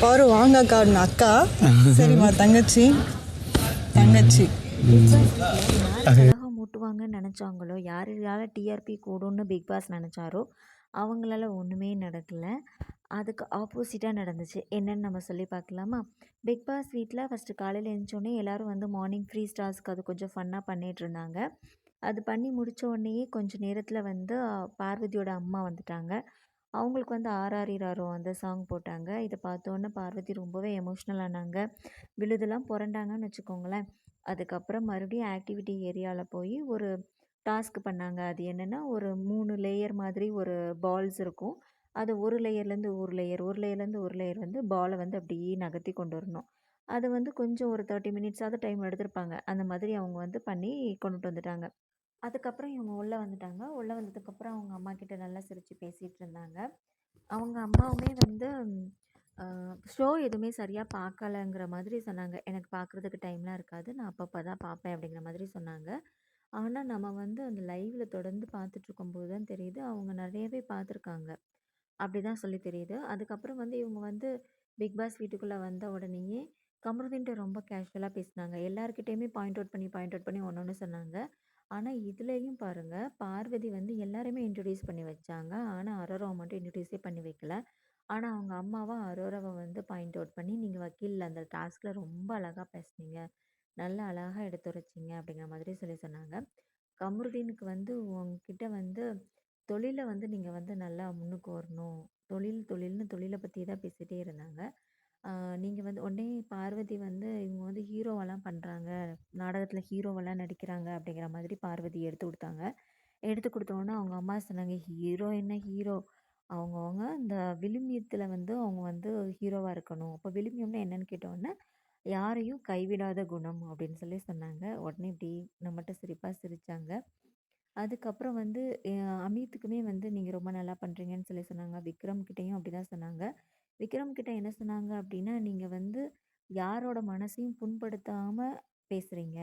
பாரு வாங்க அக்கா அக்கா. சரிம்மா தங்கச்சி. தங்கச்சி. அழகாக மூட்டுவாங்கன்னு நினச்சாங்களோ? யார் யாரால டிஆர்பி கூடும்னு பிக் பாஸ் நினச்சாரோ? அவங்களால ஒன்றுமே நடக்கலை. அதுக்கு ஆப்போசிட்டாக நடந்துச்சு. என்னன்னு நம்ம சொல்லி பார்க்கலாமா? பிக் பாஸ் வீட்டில் ஃபஸ்ட்டு காலையில் எழுந்தோடனே எல்லோரும் வந்து மார்னிங் ஃப்ரீ ஸ்டார்ஸ்க்கு அது கொஞ்சம் ஃபன்னாக பண்ணிகிட்டு இருந்தாங்க. அது பண்ணி முடித்த உடனேயே கொஞ்சம் நேரத்தில் வந்து பார்வதியோட அம்மா வந்துட்டாங்க. அவங்களுக்கு வந்து ஆராரிராரோ அந்த சாங் போட்டாங்க. இதை பார்த்தோன்னே பார்வதி ரொம்பவே எமோஷ்னல் ஆனாங்க. விழுதெல்லாம் புரண்டாங்கன்னு வச்சுக்கோங்களேன். அதுக்கப்புறம் மறுபடியும் ஆக்டிவிட்டி ஏரியாவில் போய் ஒரு டாஸ்க் பண்ணாங்க. அது என்னென்னா ஒரு மூணு லேயர் மாதிரி ஒரு பால்ஸ் இருக்கும். அது ஒரு லேயர்லேருந்து ஒரு லேயர் ஒரு லேயர்லேருந்து ஒரு லேயர் வந்து பாலை வந்து அப்படியே நகர்த்தி கொண்டு வரணும். அது வந்து கொஞ்சம் ஒரு தேர்ட்டி மினிட்ஸாவது டைம் எடுத்திருப்பாங்க. அந்த மாதிரி அவங்க வந்து பண்ணி கொண்டுட்டு வந்துட்டாங்க. அதுக்கப்புறம் இவங்க உள்ளே வந்துட்டாங்க. உள்ளே வந்ததுக்கப்புறம் அவங்க அம்மா கிட்ட நல்லா சிரித்து பேசிகிட்டு இருந்தாங்க. அவங்க அம்மாவுமே வந்து ஷோ எதுவுமே சரியாக பார்க்கலங்கிற மாதிரி சொன்னாங்க. எனக்கு பார்க்குறதுக்கு டைம்லாம் இருக்காது. நான் அப்பப்போ தான் பார்ப்பேன் அப்படிங்கிற மாதிரி சொன்னாங்க. ஆனால் நம்ம வந்து அந்த லைவில் தொடர்ந்து பார்த்துட்ருக்கும்போது தான் தெரியுது அவங்க நிறையவே பார்த்துருக்காங்க அப்படி தான் சொல்லி தெரியுது. அதுக்கப்புறம் வந்து இவங்க வந்து பிக் பாஸ் வீட்டுக்குள்ளே வந்த உடனேயே கமருதீன்ட்டு ரொம்ப கேஷுவலாக பேசினாங்க. எல்லாருக்கிட்டேயுமே பாயிண்ட் அவுட் பண்ணி பாயிண்ட் அவுட் பண்ணி ஒன்று ஒன்று சொன்னாங்க. ஆனால் இதுலேயும் பாருங்கள் பார்வதி வந்து எல்லாருமே இன்ட்ரடியூஸ் பண்ணி வச்சாங்க. ஆனால் அரோராவை மட்டும் இன்ட்ரடியூஸே பண்ணி வைக்கல. ஆனால் அவங்க அம்மாவா அரோராவை வந்து பாயிண்ட் அவுட் பண்ணி நீங்கள் வக்கீலில் அந்த டாஸ்கில் ரொம்ப அழகாக பேசுனீங்க. நல்லா அழகாக எடுத்துரைச்சிங்க. அப்படிங்கிற மாதிரி சொல்லி சொன்னாங்க. கமருதீனுக்கு வந்து உங்ககிட்ட வந்து தொழிலை வந்து நீங்கள் வந்து நல்லா முன்னுக்கு வரணும். தொழில் தொழில்னு தொழிலை பற்றி தான் பேசிகிட்டே இருந்தாங்க. நீங்கள் வந்து உடனே பார்வதி வந்து இவங்க வந்து ஹீரோவெல்லாம் பண்ணுறாங்க நாடகத்தில் ஹீரோவெல்லாம் நடிக்கிறாங்க அப்படிங்கிற மாதிரி பார்வதி எடுத்து கொடுத்தாங்க. எடுத்து கொடுத்தோன்னே அவங்க அம்மா சொன்னாங்க ஹீரோ என்ன ஹீரோ? அவங்கவுங்க இந்த விழுமியத்தில் வந்து அவங்க வந்து ஹீரோவாக இருக்கணும். அப்போ விழுமியம்னா என்னன்னு கேட்டோன்னே யாரையும் கைவிடாத குணம் அப்படின்னு சொல்லி சொன்னாங்க. உடனே இப்படி நம்மகிட்ட சிரிப்பாக சிரித்தாங்க அதுக்கப்புறம் வந்து அமித்துக்குமே வந்து நீங்கள் ரொம்ப நல்லா பண்ணுறீங்கன்னு சொல்லி சொன்னாங்க. விக்ரம் கிட்டேயும் அப்படி தான் சொன்னாங்க. விக்ரம் கிட்ட என்ன சொன்னாங்க அப்படின்னா நீங்கள் வந்து யாரோட மனசையும் புண்படுத்தாமல் பேசுகிறீங்க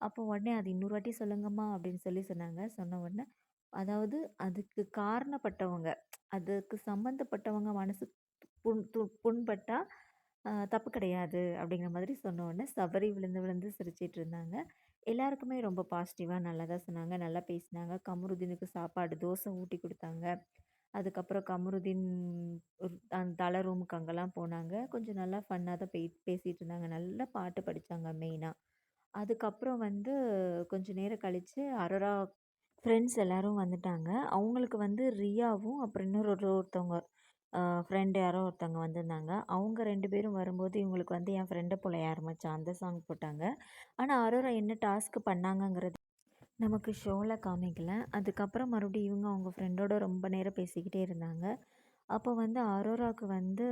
அப்போ உடனே அது இன்னொரு வாட்டி சொல்லுங்கம்மா அப்படின்னு சொல்லி சொன்னாங்க. சொன்ன உடனே அதாவது அதுக்கு காரணப்பட்டவங்க அதுக்கு சம்மந்தப்பட்டவங்க மனசு புண் து புண்பட்டா தப்பு கிடையாது அப்படிங்கிற மாதிரி சொன்ன உடனே சபரி விழுந்து விழுந்து சிரிச்சிட்டு இருந்தாங்க. எல்லாருக்குமே ரொம்ப பாசிட்டிவாக நல்லா தான் சொன்னாங்க. நல்லா பேசினாங்க. கமருதீனுக்கு சாப்பாடு தோசை ஊட்டி கொடுத்தாங்க. அதுக்கப்புறம் கமருதீன் அந்த தலை ரூமுக்கு அங்கெல்லாம் போனாங்க. கொஞ்சம் நல்லா ஃபன்னாக தான் பே பேசிகிட்டு இருந்தாங்க. நல்லா பாட்டு படித்தாங்க மெயினாக அதுக்கப்புறம் வந்து கொஞ்சம் நேரம் கழித்து அரோரா ஃப்ரெண்ட்ஸ் எல்லோரும் வந்துட்டாங்க. அவங்களுக்கு வந்து ரியாவும் அப்புறம் இன்னொரு ஒருத்தவங்க ஃப்ரெண்டு யாரோ ஒருத்தவங்க வந்திருந்தாங்க. அவங்க ரெண்டு பேரும் வரும்போது இவங்களுக்கு வந்து என் ஃப்ரெண்டை போல ஆரம்பித்தான் அந்த சாங் போட்டாங்க. ஆனால் அரோரா என்ன டாஸ்க்கு பண்ணாங்கங்கிறது நமக்கு ஷோவில் காமிக்கல. அதுக்கப்புறம் மறுபடியும் இவங்க அவங்க ஃப்ரெண்டோட ரொம்ப நேரம் பேசிக்கிட்டே இருந்தாங்க. அப்போ வந்து அரோராவுக்கு வந்து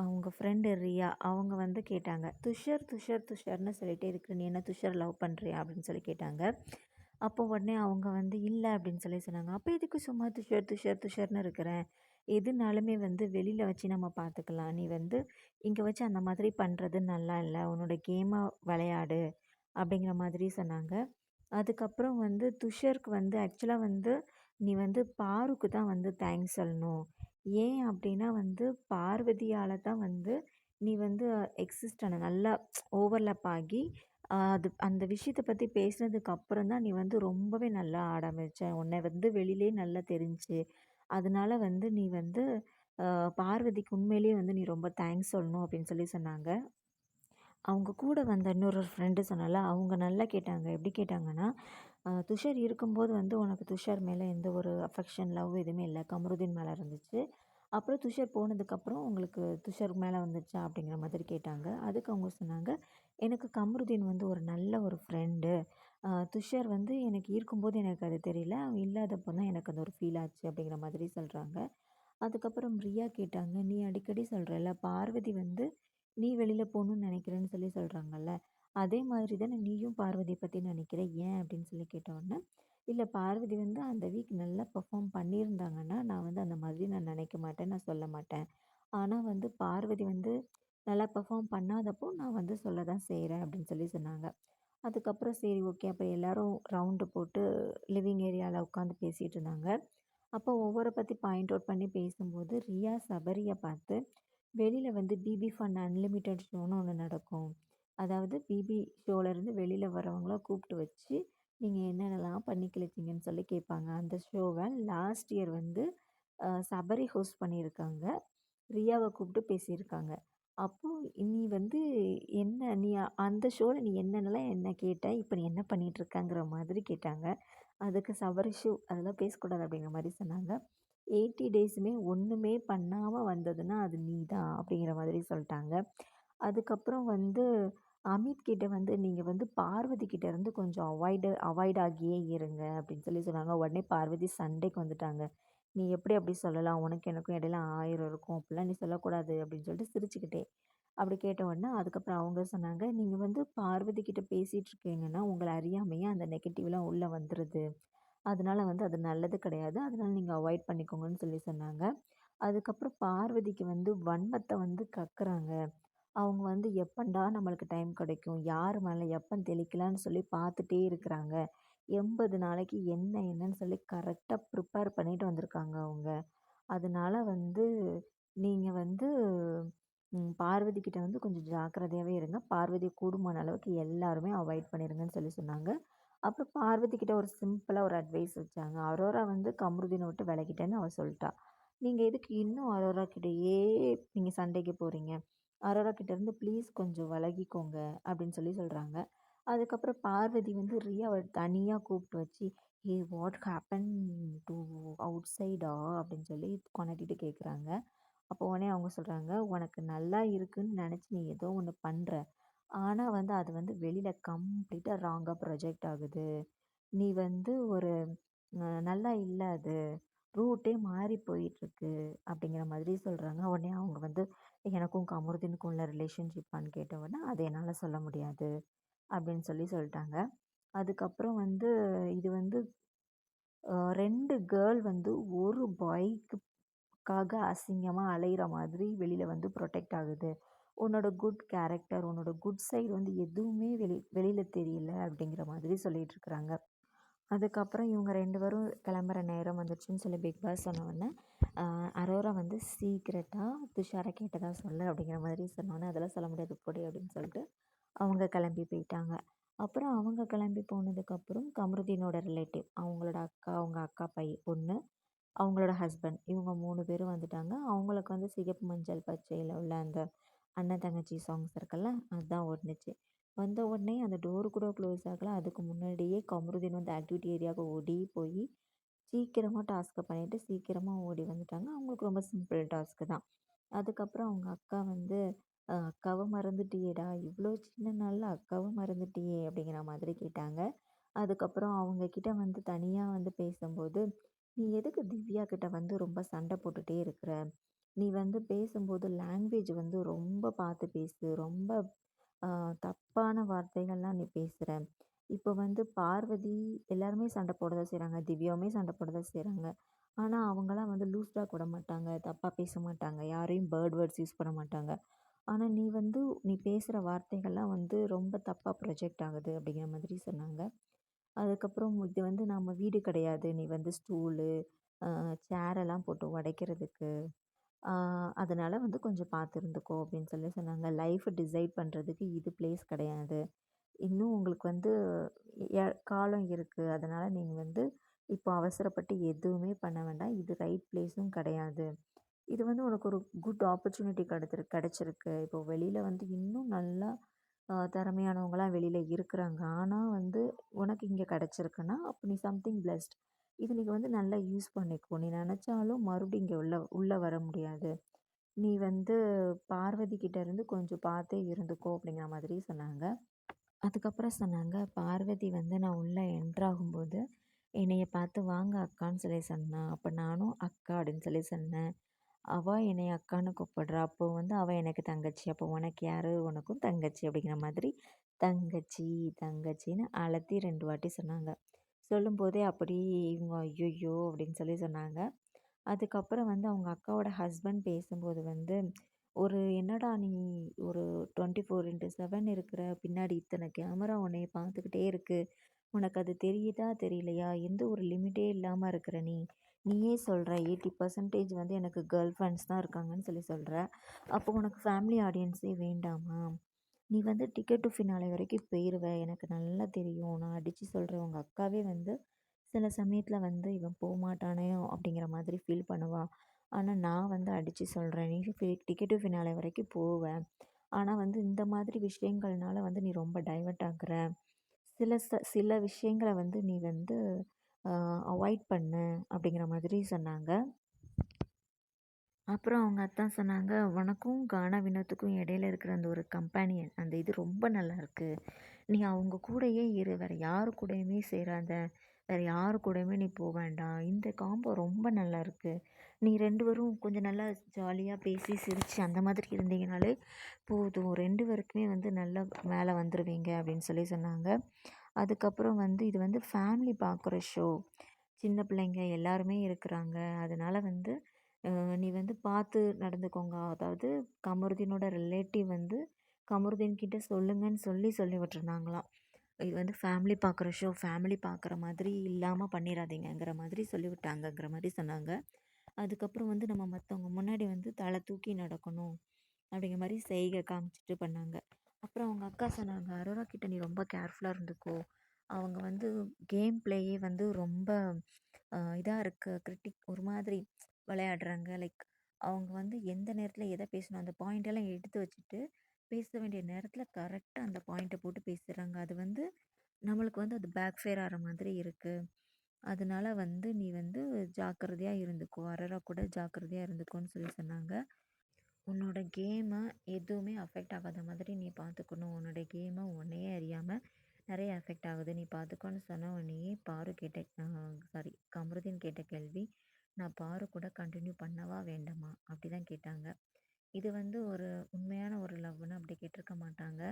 அவங்க ஃப்ரெண்டு ரியா அவங்க வந்து கேட்டாங்க துஷர் துஷர் துஷர்னு சொல்லிகிட்டே இருக்கிற நீ என்ன துஷர் லவ் பண்ணுறியா அப்படின்னு சொல்லி கேட்டாங்க. அப்போ உடனே அவங்க வந்து இல்லை அப்படின்னு சொல்லி சொன்னாங்க. அப்போ எதுக்கு சும்மா துஷர் துஷர் துஷர்னு இருக்கிறேன் எதுனாலுமே வந்து வெளியில் வச்சு நம்ம பார்த்துக்கலாம் நீ வந்து இங்கே வச்சு அந்த மாதிரி பண்ணுறது நல்லா இல்லை. உன்னோட கேமை விளையாடு அப்படிங்கிற மாதிரி சொன்னாங்க. அதுக்கப்புறம் வந்து துஷருக்கு வந்து ஆக்சுவலாக வந்து நீ வந்து பாருக்கு தான் வந்து தேங்க்ஸ் சொல்லணும். ஏன் அப்படின்னா வந்து பார்வதியால் தான் வந்து நீ வந்து எக்ஸிஸ்ட் ஆன நல்லா ஓவர்லப் ஆகி அது அந்த விஷயத்தை பற்றி பேசினதுக்கு அப்புறம் தான் நீ வந்து ரொம்பவே நல்லா ஆட ஆரம்பிச்ச. உன்னை வந்து வெளியிலே நல்லா தெரிஞ்சு. அதனால வந்து நீ வந்து பார்வதிக்கு உண்மையிலேயே வந்து நீ ரொம்ப தேங்க்ஸ் சொல்லணும் அப்படின்னு சொல்லி சொன்னாங்க. அவங்க கூட வந்த இன்னொரு ஃப்ரெண்டு சொன்னால அவங்க நல்லா கேட்டாங்க. எப்படி கேட்டாங்கன்னா துஷார் இருக்கும்போது வந்து உனக்கு துஷார் மேலே எந்த ஒரு அஃபெக்ஷன் லவ் எதுவுமே இல்லை. கமருதீன் மேலே இருந்துச்சு. அப்புறம் துஷார் போனதுக்கப்புறம் உங்களுக்கு துஷார் மேலே வந்துச்சா? அப்படிங்கிற மாதிரி கேட்டாங்க. அதுக்கு அவங்க சொன்னாங்க எனக்கு கமருதீன் வந்து ஒரு நல்ல ஒரு ஃப்ரெண்டு துஷார் வந்து எனக்கு இருக்கும்போது எனக்கு அது தெரியல. அவன் இல்லாதப்போ தான் எனக்கு அந்த ஒரு ஃபீல் ஆச்சு. அப்படிங்கிற மாதிரி சொல்கிறாங்க அதுக்கப்புறம் ரியா கேட்டாங்க நீ அடிக்கடி சொல்கிறல்ல பார்வதி வந்து நீ வெளியில் போகணுன்னு நினைக்கிறேன்னு சொல்லி சொல்கிறாங்கல்ல அதே மாதிரி தானே நீயும் பார்வதியை பற்றி நினைக்கிற? ஏன் அப்படின்னு சொல்லி கேட்டோன்னே இல்லை பார்வதி வந்து அந்த வீக் நல்லா பெர்ஃபார்ம் பண்ணியிருந்தாங்கன்னா நான் வந்து அந்த மாதிரி நான் நினைக்க மாட்டேன் நான் சொல்ல மாட்டேன். ஆனால் வந்து பார்வதி வந்து நல்லா பர்ஃபார்ம் பண்ணாதப்போ நான் வந்து சொல்ல தான் செய்கிறேன் அப்படின்னு சொல்லி சொன்னாங்க. அதுக்கப்புறம் சரி ஓகே. அப்போ எல்லோரும் ரவுண்டு போட்டு லிவிங் ஏரியாவில் உட்காந்து பேசிகிட்டு இருந்தாங்க. அப்போ ஒவ்வொரு பற்றி பாயிண்ட் அவுட் பண்ணி பேசும்போது ரியா சபரியை பார்த்து வெளியில் வந்து பிபி ஃபன் அன்லிமிட்டெட் ஷோன்னு ஒன்று நடக்கும். அதாவது பிபி ஷோலேருந்து வெளியில் வரவங்கள கூப்பிட்டு வச்சு நீங்கள் என்னென்னலாம் பண்ணி கிழிச்சிங்கன்னு சொல்லி கேட்பாங்க. அந்த ஷோவை லாஸ்ட் இயர் வந்து சபரி ஹோஸ்ட் பண்ணியிருக்காங்க. ரியாவை கூப்பிட்டு பேசியிருக்காங்க. அப்போது நீ வந்து என்ன நீ அந்த ஷோவில் நீ என்னென்னலாம் என்ன கேட்ட இப்போ நீ என்ன பண்ணிகிட்ருக்கங்கிற மாதிரி கேட்டாங்க. அதுக்கு சபரி ஷோ அதெல்லாம் பேசக்கூடாது அப்படிங்கிற மாதிரி சொன்னாங்க. எயிட்டி டேஸுமே ஒன்றுமே பண்ணாமல் வந்ததுன்னா அது நீ தான் அப்படிங்கிற மாதிரி சொல்லிட்டாங்க. அதுக்கப்புறம் வந்து அமித் கிட்ட வந்து நீங்கள் வந்து பார்வதி கிட்ட இருந்து கொஞ்சம் அவாய்டு அவாய்ட் ஆகியே இருங்க அப்படின்னு சொல்லி சொன்னாங்க. உடனே பார்வதி சண்டைக்கு வந்துட்டாங்க. நீ எப்படி அப்படி சொல்லலாம்? உனக்கு எனக்கும் இடையில ஆயிரம் இருக்கும். அப்படிலாம் நீ சொல்லக்கூடாது அப்படின்னு சொல்லிட்டு சிரிச்சுக்கிட்டே அப்படி கேட்ட உடனே அதுக்கப்புறம் அவங்க சொன்னாங்க நீங்கள் வந்து பார்வதி கிட்ட பேசிகிட்டு இருக்கீங்கன்னா உங்களை அறியாமையே அந்த நெகட்டிவ்லாம் உள்ளே வந்துடுது அதனால வந்து அது நல்லது கிடையாது. அதனால நீங்கள் அவாய்ட் பண்ணிக்கோங்கன்னு சொல்லி சொன்னாங்க. அதுக்கப்புறம் பார்வதிக்கு வந்து வன்மத்தை வந்து கக்குறாங்க. அவங்க வந்து எப்பண்டா நம்மளுக்கு டைம் கிடைக்கும்? யார் மேலே எப்போ தெளிக்கலான்னு சொல்லி பார்த்துட்டே இருக்கிறாங்க. எண்பது நாளைக்கு என்ன என்னன்னு சொல்லி கரெக்டாக ப்ரிப்பேர் பண்ணிட்டு வந்திருக்காங்க அவங்க. அதனால் வந்து நீங்கள் வந்து பார்வதி கிட்ட வந்து கொஞ்சம் ஜாக்கிரதையாகவே இருங்க. பார்வதி கூடுமான அளவுக்கு எல்லாருமே அவாய்ட் பண்ணிருங்கன்னு சொல்லி சொன்னாங்க. அப்புறம் பார்வதி கிட்ட ஒரு சிம்பிளாக ஒரு அட்வைஸ் வச்சாங்க. அரோரா வந்து கமருதீனை விட்டு விலகிட்டேன்னு அவள் சொல்லிட்டா. நீங்கள் எதுக்கு இன்னும் அரோரா கிட்டேயே நீங்கள் சண்டைக்கு போகிறீங்க அரோரா கிட்டேருந்து ப்ளீஸ் கொஞ்சம் விலகிக்கோங்க அப்படின்னு சொல்லி சொல்கிறாங்க அதுக்கப்புறம் பார்வதி வந்து ரியாவை தனியாக கூப்பிட்டு வச்சு hey what happen to out சைடா அப்படின்னு சொல்லி கொண்டாடிட்டு கேட்குறாங்க அப்போ உடனே அவங்க சொல்கிறாங்க உனக்கு நல்லா இருக்குன்னு நினச்சி நீ ஏதோ ஒன்று பண்ணுற ஆனால் வந்து அது வந்து வெளியில் கம்ப்ளீட்டாக ராங்காக ப்ரொஜெக்ட் ஆகுது. நீ வந்து ஒரு நல்லா இல்லை அது. ரூட்டே மாறி போயிட்டுருக்கு அப்படிங்கிற மாதிரி சொல்கிறாங்க உடனே அவங்க வந்து எனக்கும் கமருதீனுக்கும் உள்ள ரிலேஷன்ஷிப்பான்னு கேட்ட உடனே அது என்னால் சொல்ல முடியாது. அப்படின்னு சொல்லி சொல்லிட்டாங்க. அதுக்கப்புறம் வந்து இது வந்து ரெண்டு கேர்ள் வந்து ஒரு பாய்க்குக்காக அசிங்கமாக அலையிற மாதிரி வெளியில் வந்து ப்ரொடெக்ட் ஆகுது. உன்னோட குட் கேரக்டர் உன்னோட குட் சைடு வந்து எதுவுமே வெளி வெளியில் தெரியல அப்படிங்கிற மாதிரி சொல்லிட்டு இருக்கிறாங்க. அதுக்கப்புறம் இவங்க ரெண்டு பேரும் கிளம்புற நேரம் வந்துச்சுன்னு சொல்லி பிக் பாஸ் சொன்னோடனே அரோரா வந்து சீக்கிரட்டாக துஷாரை கேட்டதாக சொல்லு அப்படிங்கிற மாதிரி சொன்னோன்னே அதெல்லாம் சொல்ல முடியாது பொடி அப்படின்னு சொல்லிட்டு அவங்க கிளம்பி போயிட்டாங்க. அப்புறம் அவங்க கிளம்பி போனதுக்கப்புறம் கமருதீனோட ரிலேட்டிவ் அவங்களோட அக்கா அவங்க அக்கா பை பொண்ணு அவங்களோட ஹஸ்பண்ட் இவங்க மூணு பேரும் வந்துட்டாங்க. அவங்களுக்கு வந்து சிகப்பு மஞ்சள் பச்சையில் உள்ள அந்த அண்ணன் தங்கச்சி சாங்ஸ் இருக்குல்ல அதுதான் ஓடுனுச்சு. வந்த உடனே அந்த டோரு கூட க்ளோஸ் ஆகலை. அதுக்கு முன்னாடியே கமருதீன் வந்து ஆக்டிவிட்டி ஏரியாவுக்கு ஓடி போய் சீக்கிரமாக டாஸ்க்கை பண்ணிவிட்டு சீக்கிரமாக ஓடி வந்துட்டாங்க. அவங்களுக்கு ரொம்ப சிம்பிள் டாஸ்க்கு தான். அதுக்கப்புறம் அவங்க அக்கா வந்து அக்காவை மறந்துட்டியேடா இவ்வளோ சின்ன நாளில் அக்காவை மறந்துட்டியே அப்படிங்கிற மாதிரி கேட்டாங்க. அதுக்கப்புறம் அவங்கக்கிட்ட வந்து தனியாக வந்து பேசும்போது நீ எதுக்கு திவ்யா கிட்ட வந்து ரொம்ப சண்டை போட்டுகிட்டே இருக்கிற? நீ வந்து பேசும்போது லாங்குவேஜ் வந்து ரொம்ப பார்த்து பேசு. ரொம்ப தப்பான வார்த்தைகள்லாம் நீ பேசுகிற இப்போ வந்து பார்வதி எல்லாருமே சண்டை போட தான் செய்கிறாங்க திவ்யாவுமே சண்டை போட தான் செய்கிறாங்க ஆனால் அவங்களாம் வந்து லூஸ்டாக கூட மாட்டாங்க. தப்பாக பேச மாட்டாங்க. யாரையும் பேர்ட் வேர்ட்ஸ் யூஸ் பண்ண மாட்டாங்க. ஆனால் நீ வந்து நீ பேசுகிற வார்த்தைகள்லாம் வந்து ரொம்ப தப்பாக ப்ரொஜெக்ட் ஆகுது அப்படிங்கிற மாதிரி சொன்னாங்க. அதுக்கப்புறம் இது வந்து நம்ம வீடு கிடையாது. நீ வந்து ஸ்டூலு சேரெல்லாம் போட்டு உடைக்கிறதுக்கு அதனால் வந்து கொஞ்சம் பார்த்து இருந்துக்கோ அப்படின்னு சொல்லி சொன்னாங்க. லைஃப் டிசைட் பண்ணுறதுக்கு இது பிளேஸ் கிடையாது. இன்னும் உங்களுக்கு வந்து எ- காலம் இருக்குது அதனால் நீங்கள் வந்து இப்போ அவசரப்பட்டு எதுவுமே பண்ண வேண்டாம். இது ரைட் பிளேஸும் கிடையாது. இது வந்து உனக்கு ஒரு குட் ஆப்பர்ச்சுனிட்டி கிடைச்சிரு கிடச்சிருக்கு. இப்போ வெளியில் வந்து இன்னும் நல்லா திறமையானவங்களாம் வெளியில் இருக்கிறாங்க. ஆனால் வந்து உனக்கு இங்கே கிடச்சிருக்குன்னா அப்போ நீ சம்திங் blessed. இது நீ வந்து நல்லா யூஸ் பண்ணிக்கோ. நீ நினச்சாலும் மறுபடியும் இங்கே உள்ளே உள்ளே வர முடியாது. நீ வந்து பார்வதி கிட்டேருந்து கொஞ்சம் பார்த்தே இருந்துக்கோ அப்படிங்கிற மாதிரி சொன்னாங்க. அதுக்கப்புறம் சொன்னாங்க பார்வதி வந்து நான் உள்ளே என்ட்ராகும்போது என்னைய பார்த்து வாங்க அக்கான்னு சொல்லி சொன்னான் அப்போ நானும் அக்கா அப்படின்னு சொல்லி சொன்னேன். அவள் என்னை அக்கான்னு கூப்பிடுறா. அப்போ வந்து அவள் எனக்கு தங்கச்சி. அப்போ உனக்கு யார்? உனக்கும் தங்கச்சி. அப்படிங்கிற மாதிரி தங்கச்சி தங்கச்சின்னு அழுத்தி ரெண்டு வாட்டி சொன்னாங்க. சொல்லும்போதே அப்படி இவங்க ஐயோ அப்படின்னு சொல்லி சொன்னாங்க. அதுக்கப்புறம் வந்து அவங்க அக்காவோட ஹஸ்பண்ட் பேசும்போது வந்து ஒரு என்னடா நீ ஒரு டுவெண்ட்டி ஃபோர் இன்ட்டு செவன் இருக்கிற பின்னாடி இத்தனை கேமரா உன்னைய பார்த்துக்கிட்டே இருக்குது உனக்கு அது தெரியுதா தெரியலையா? எந்த ஒரு லிமிட்டே இல்லாமல் இருக்கிற நீ. நீயே சொல்கிற எயிட்டி பர்சன்டேஜ் வந்து எனக்கு கேர்ள் ஃப்ரெண்ட்ஸ் தான் இருக்காங்கன்னு சொல்லி சொல்கிற அப்போ உனக்கு ஃபேமிலி ஆடியன்ஸே வேண்டாமா? நீ வந்து டிக்கெட் டு ஃபினாலே வரைக்கும் போயிடுவ எனக்கு நல்லா தெரியும். நான் அடித்து சொல்கிறேன் உங்கள் அக்காவே வந்து சில சமயத்தில் வந்து இவன் போக மாட்டானே அப்படிங்கிற மாதிரி ஃபீல் பண்ணுவாள் ஆனால் நான் வந்து அடித்து சொல்கிறேன் நீ டிக்கெட் டு ஃபினாலே வரைக்கும் போவேன் ஆனால் வந்து இந்த மாதிரி விஷயங்கள்னால வந்து நீ ரொம்ப டைவர்ட் ஆகுற. சில ச சில விஷயங்களை வந்து நீ வந்து அவாய்ட் பண்ணு அப்படிங்கிற மாதிரி சொன்னாங்க. அப்புறம் அவங்க அத்தான் சொன்னாங்க உனக்கும் கானா வினோத்துக்கும் இடையில இருக்கிற அந்த ஒரு கம்பானியன் அந்த இது ரொம்ப நல்லா இருக்குது நீ அவங்க கூடயே இரு. வேறு யார் கூடயுமே சேராத. வேறு யார் கூடயுமே நீ போக வேண்டாம். இந்த காம்போ ரொம்ப நல்லா இருக்குது நீ ரெண்டு பேரும் கொஞ்சம் நல்லா ஜாலியாக பேசி சிரித்து அந்த மாதிரி இருந்தீங்கனாலே போதும். ரெண்டு பேருக்குமே வந்து நல்லா மேலே வந்துடுவீங்க அப்படின்னு சொல்லி சொன்னாங்க. அதுக்கப்புறம் வந்து இது வந்து ஃபேமிலி பார்க்குற ஷோ சின்ன பிள்ளைங்க எல்லாருமே இருக்கிறாங்க. அதனால் வந்து நீ வந்து பார்த்து நடந்துக்கோங்க. அதாவது கமருதீனோட ரிலேட்டிவ் வந்து கமருதீன் கிட்டே சொல்லுங்கன்னு சொல்லி சொல்லி விட்டுருந்தாங்களாம் இது வந்து ஃபேமிலி பார்க்குற ஷோ ஃபேமிலி பார்க்குற மாதிரி இல்லாமல் பண்ணிடாதீங்கங்கிற மாதிரி சொல்லி விட்டாங்கங்கிற மாதிரி சொன்னாங்க. அதுக்கப்புறம் வந்து நம்ம மற்றவங்க முன்னாடி வந்து தலை தூக்கி நடக்கணும் அப்படிங்கிற மாதிரி செய்கை காமிச்சிட்டு பண்ணாங்க. அப்புறம் அவங்க அக்கா சொன்னாங்க அரோரா கிட்ட நீ ரொம்ப கேர்ஃபுல்லாக இருந்துக்கோ. அவங்க வந்து கேம் பிளேயே வந்து ரொம்ப இதாக இருக்குது கிரிட்டிக் ஒரு மாதிரி விளையாடுறாங்க. லைக் அவங்க வந்து எந்த நேரத்தில் எதை பேசணும் அந்த பாயிண்டெல்லாம் எடுத்து வச்சுட்டு பேச வேண்டிய நேரத்தில் கரெக்டாக அந்த பாயிண்ட்டை போட்டு பேசுகிறாங்க அது வந்து நம்மளுக்கு வந்து அது பேக் ஃபேர் ஆகிற மாதிரி இருக்குது அதனால வந்து நீ வந்து ஜாக்கிரதையாக இருந்துக்கோ. அரரா கூட ஜாக்கிரதையாக இருந்துக்கோன்னு சொல்லி சொன்னாங்க. உன்னோட கேமை எதுவுமே அஃபெக்ட் ஆகாத மாதிரி நீ பார்த்துக்கணும். உன்னோட கேமை உன்னையே அறியாமல் நிறைய அஃபெக்ட் ஆகுது. நீ பார்த்துக்கோன்னு சொன்ன உடனேயே பாரு கேட்ட சாரி கமருதீன் கேட்ட கேள்வி நான் பாரு கூட கண்டினியூ பண்ணவா வேண்டாமா? அப்படி தான் கேட்டாங்க. இது வந்து ஒரு உண்மையான ஒரு லவ்னு அப்படி கேட்டிருக்க மாட்டாங்க.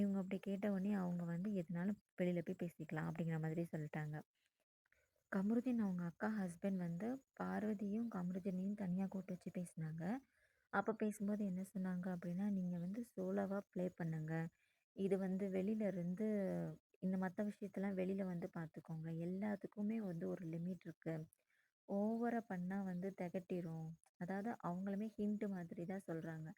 இவங்க அப்படி கேட்ட உடனே அவங்க வந்து எதுனாலும் வெளியில் போய் பேசிக்கலாம் அப்படிங்கிற மாதிரி சொல்லிட்டாங்க. கமருதீன் அவங்க அக்கா ஹஸ்பண்ட் வந்து பார்வதியும் கமருதீனையும் தனியாக கூட்டு வச்சு பேசினாங்க. அப்போ பேசும்போது என்ன சொன்னாங்க அப்படின்னா நீங்கள் வந்து சோலோவாக ப்ளே பண்ணுங்கள் இது வந்து வெளியிலேருந்து இந்த மற்ற விஷயத்தெல்லாம் வெளியில் வந்து பார்த்துக்கோங்க. எல்லாத்துக்குமே வந்து ஒரு லிமிட் இருக்குது ஓவரை பண்ணால் வந்து திகட்டிரும். அதாவது அவங்களுமே ஹிண்ட்டு மாதிரி தான் சொல்கிறாங்க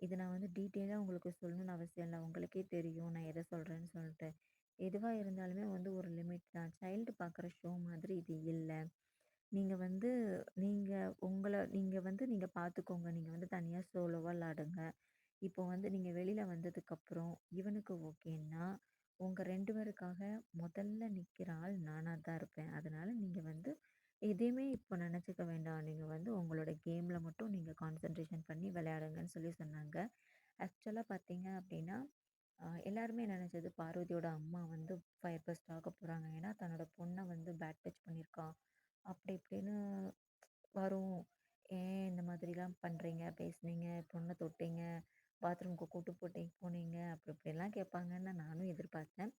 இது நான் வந்து டீட்டெயிலாக உங்களுக்கு சொல்லணும்னு அவசியம் இல்லை. உங்களுக்கே தெரியும். நான் எதை சொல்கிறேன்னு சொல்லிட்டு. எதுவாக இருந்தாலுமே வந்து ஒரு லிமிட் தான். சைல்டு பார்க்குற ஷோ மாதிரி இது இல்லை. நீங்கள் வந்து நீங்கள் உங்களை நீங்கள் வந்து நீங்கள் பார்த்துக்கோங்க. நீங்கள் வந்து தனியாக சோலோவாக விளாடுங்க. இப்போ வந்து நீங்கள் வெளியில் வந்ததுக்கப்புறம் இவனுக்கு ஓகேன்னா உங்கள் ரெண்டு பேருக்காக முதல்ல நிற்கிற ஆள் நானாக தான் இருப்பேன். அதனால் நீங்கள் வந்து எதையுமே இப்போ நினச்சிக்க வேண்டாம். நீங்கள் வந்து உங்களோட கேமில் மட்டும் நீங்கள் கான்சன்ட்ரேஷன் பண்ணி விளையாடுங்கன்னு சொல்லி சொன்னாங்க. ஆக்சுவலாக பார்த்தீங்க அப்படின்னா எல்லாருமே நினச்சது? பார்வதியோட அம்மா வந்து ஃபயர் பஸ்ட் ஆக போகிறாங்க ஏன்னா தன்னோட பொண்ணை வந்து பேட் டச் பண்ணியிருக்கான் அப்படி இப்படின்னு வரும். ஏன் இந்த மாதிரிலாம் பண்ணுறீங்க பேசுனீங்க பொண்ணை தொட்டீங்க பாத்ரூமுக்கு கூட்டு போட்டி போனீங்க அப்படி இப்படிலாம் கேட்பாங்கன்னு நானும் எதிர்பார்த்தேன்.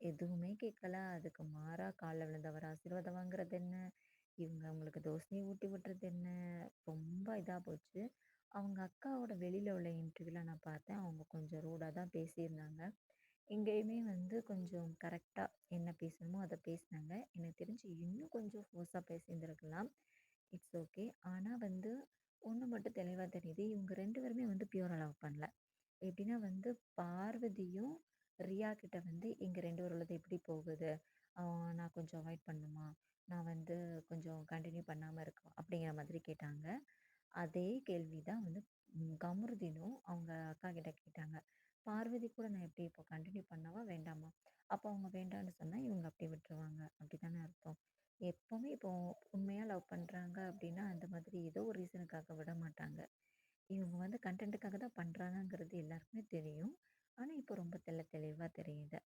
எதுவுமே கேட்கல. அதுக்கு மாறாக காலில் விழுந்தவர்? ஆசீர்வாதம் வாங்குறது என்ன? இவங்க அவங்களுக்கு தோசையை ஊட்டி விட்டுறது என்ன? ரொம்ப இதாக போச்சு. அவங்க அக்காவோட வெளியில் உள்ள இன்டர்வியூவில் நான் பார்த்தேன். அவங்க கொஞ்சம் ரூடாக தான் பேசியிருந்தாங்க. எங்கேயுமே வந்து கொஞ்சம் கரெக்டாக என்ன பேசணுமோ அதை பேசினாங்க. எனக்கு தெரிஞ்சு இன்னும் கொஞ்சம் ஃபோர்ஸாக பேசியிருந்துருக்கலாம். இட்ஸ் ஓகே ஆனால் வந்து ஒன்று மட்டும் தெளிவாக தெரியுது. இவங்க ரெண்டு பேருமே வந்து பியூராக லவ் பண்ணல. எப்படின்னா வந்து பார்வதியும் ரியா கிட்ட வந்து எங்கள் ரெண்டு பேரோடது எப்படி போகுது? நான் கொஞ்சம் அவாய்ட் பண்ணுமா? நான் வந்து கொஞ்சம் கண்டினியூ பண்ணாமல் இருக்கோம் அப்படிங்கிற மாதிரி கேட்டாங்க. அதே கேள்வி தான் வந்து கமருதினும் அவங்க அக்கா கிட்ட கேட்டாங்க. பார்வதி கூட நான் எப்படி இப்போ கண்டினியூ பண்ணவா? வேண்டாமா? அப்போ அவங்க வேண்டான்னு சொன்னால் இவங்க அப்படியே விட்டுருவாங்க. அப்படி தானே அர்த்தம். எப்போவுமே இப்போ உண்மையாக லவ் பண்ணுறாங்க அப்படின்னா அந்த மாதிரி ஏதோ ஒரு ரீசனுக்காக விட மாட்டாங்க. இவங்க வந்து கண்டென்ட்டுக்காக தான் பண்ணுறாங்கங்கிறது எல்லாருக்குமே தெரியும். இப்போ ரொம்ப தெளி தெளிவாக தெரியுது.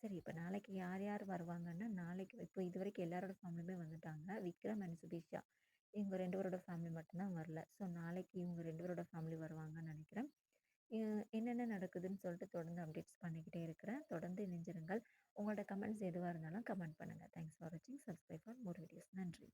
சரி இப்போ நாளைக்கு யார் யார் வருவாங்கன்னா நாளைக்கு இப்போ இது வரைக்கும் எல்லாரோட ஃபேமிலியுமே வந்துட்டாங்க. விக்ரம் அண்ட் சுதீஷா. இவங்க ரெண்டு பேரோட ஃபேமிலி மட்டும்தான் வரல. ஸோ நாளைக்கு இவங்க ரெண்டு பேரோட ஃபேமிலி வருவாங்கன்னு நினைக்கிறேன். என்னென்ன நடக்குதுன்னு சொல்லிட்டு தொடர்ந்து அப்டேட்ஸ் பண்ணிக்கிட்டே இருக்கிறேன். தொடர்ந்து இணைஞ்சிருங்கள். உங்களோட கமெண்ட்ஸ் எதுவாக இருந்தாலும் கமெண்ட் பண்ணுங்கள் தேங்க்ஸ் ஃபார் வாட்சிங் சப்ஸ்கிரைப் ஃபார் மோர் வீடியோஸ் நன்றி.